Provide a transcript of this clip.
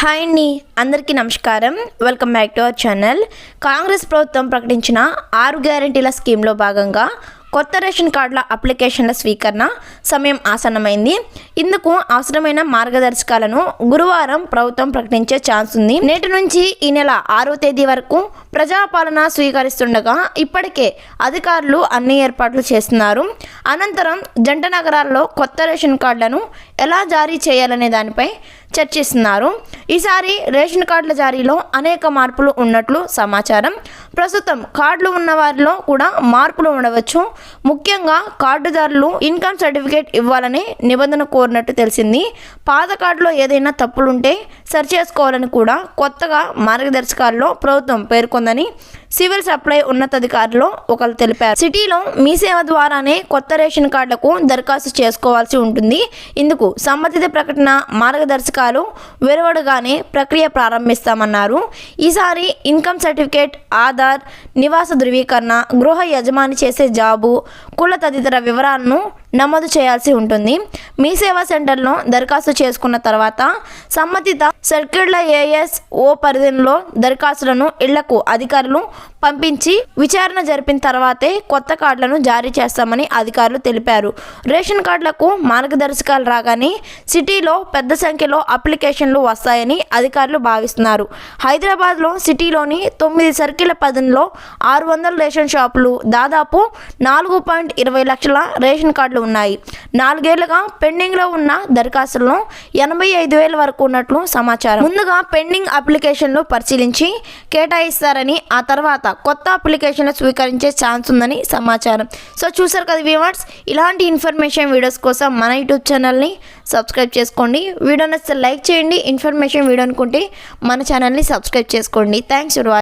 Hi అండి అందరికీ నమస్కారం. Welcome back to our channel. Congress ప్రభుత్వం ప్రకటించిన ఆరు గ్యారంటీల స్కీమ్లో భాగంగా కొత్త రేషన్ కార్డుల అప్లికేషన్ల స్వీకరణ సమయం ఆసన్నమైంది. ఇందుకు అవసరమైన మార్గదర్శకాలను గురువారం ప్రభుత్వం ప్రకటించే ఛాన్స్ ఉంది. నేటి నుంచి ఈ నెల ఆరో తేదీ వరకు ప్రజాపాలన స్వీకరిస్తుండగా ఇప్పటికే అధికారులు అన్ని ఏర్పాట్లు చేస్తున్నారు. అనంతరం జంట నగరాల్లో కొత్త రేషన్ కార్డులను ఎలా జారీ చేయాలనే దానిపై చర్చిస్తున్నారు. ఈసారి రేషన్ కార్డుల జారీలో అనేక మార్పులు ఉన్నట్లు సమాచారం. ప్రస్తుతం కార్డులు ఉన్న వారిలో కూడా మార్పులు ఉండవచ్చు. ముఖ్యంగా కార్డుదారులు ఇన్కమ్ సర్టిఫికేట్ ఇవ్వాలని నిబంధన కోరినట్టు తెలిసింది. పాత కార్డులో ఏదైనా తప్పులుంటే సరిచేసుకోవాలని కూడా కొత్తగా మార్గదర్శకాల్లో ప్రభుత్వం పేర్కొందని సివిల్ సప్లై ఉన్నతాధికారులు ఒకరు తెలిపారు. సిటీలో మీ సేవ ద్వారానే కొత్త రేషన్ కార్డులకు దరఖాస్తు చేసుకోవాల్సి ఉంటుంది. ఇందుకు సంబంధిత ప్రకటన మార్గదర్శకాలు వెలువడగానే ప్రక్రియ ప్రారంభిస్తామన్నారు. ఈసారి ఇన్కమ్ సర్టిఫికేట్ ఆధార్ నివాస ధృవీకరణ గృహ యజమాని చేసే జాబు కుల తదితర వివరాలను నమోదు చేయాల్సి ఉంటుంది. మీ సేవా సెంటర్లో దరఖాస్తు చేసుకున్న తర్వాత సంబంధిత సర్కిళ్ళ ఏఎస్ఓ పరిధిలో దరఖాస్తులను ఇళ్ళకు అధికారులు పంపించి విచారణ జరిపిన తర్వాతే కొత్త కార్డులను జారీ చేస్తామని అధికారులు తెలిపారు. రేషన్ కార్డులకు మార్గదర్శకాలు రాగానే సిటీలో పెద్ద సంఖ్యలో అప్లికేషన్లు వస్తాయని అధికారులు భావిస్తున్నారు. హైదరాబాద్లో సిటీలోని తొమ్మిది సర్కిల్ పదంలో ఆరు వందల రేషన్ షాపులు దాదాపు నాలుగు పాయింట్ ఇరవై లక్షల రేషన్ కార్డులు ఉన్నాయి. నాలుగేళ్ళుగా పెండింగ్లో ఉన్న దరఖాస్తులను ఎనభై ఐదు వేల వరకు ఉన్నట్లు సమాచారం. ముందుగా పెండింగ్ అప్లికేషన్లు పరిశీలించి కేటాయిస్తారని ఆ తర్వాత కొత్త అప్లికేషన్లు స్వీకరించే ఛాన్స్ ఉందని సమాచారం. సో చూసారు కదా వ్యూవర్స్ ఇలాంటి ఇన్ఫర్మేషన్ వీడియోస్ కోసం మన యూట్యూబ్ ఛానల్ని సబ్స్క్రైబ్ చేసుకోండి. వీడియో నచ్చితే లైక్ చేయండి. ఇన్ఫర్మేషన్ వీడియో అనుకుంటే మన ఛానల్ని సబ్స్క్రైబ్ చేసుకోండి. Thanks for watching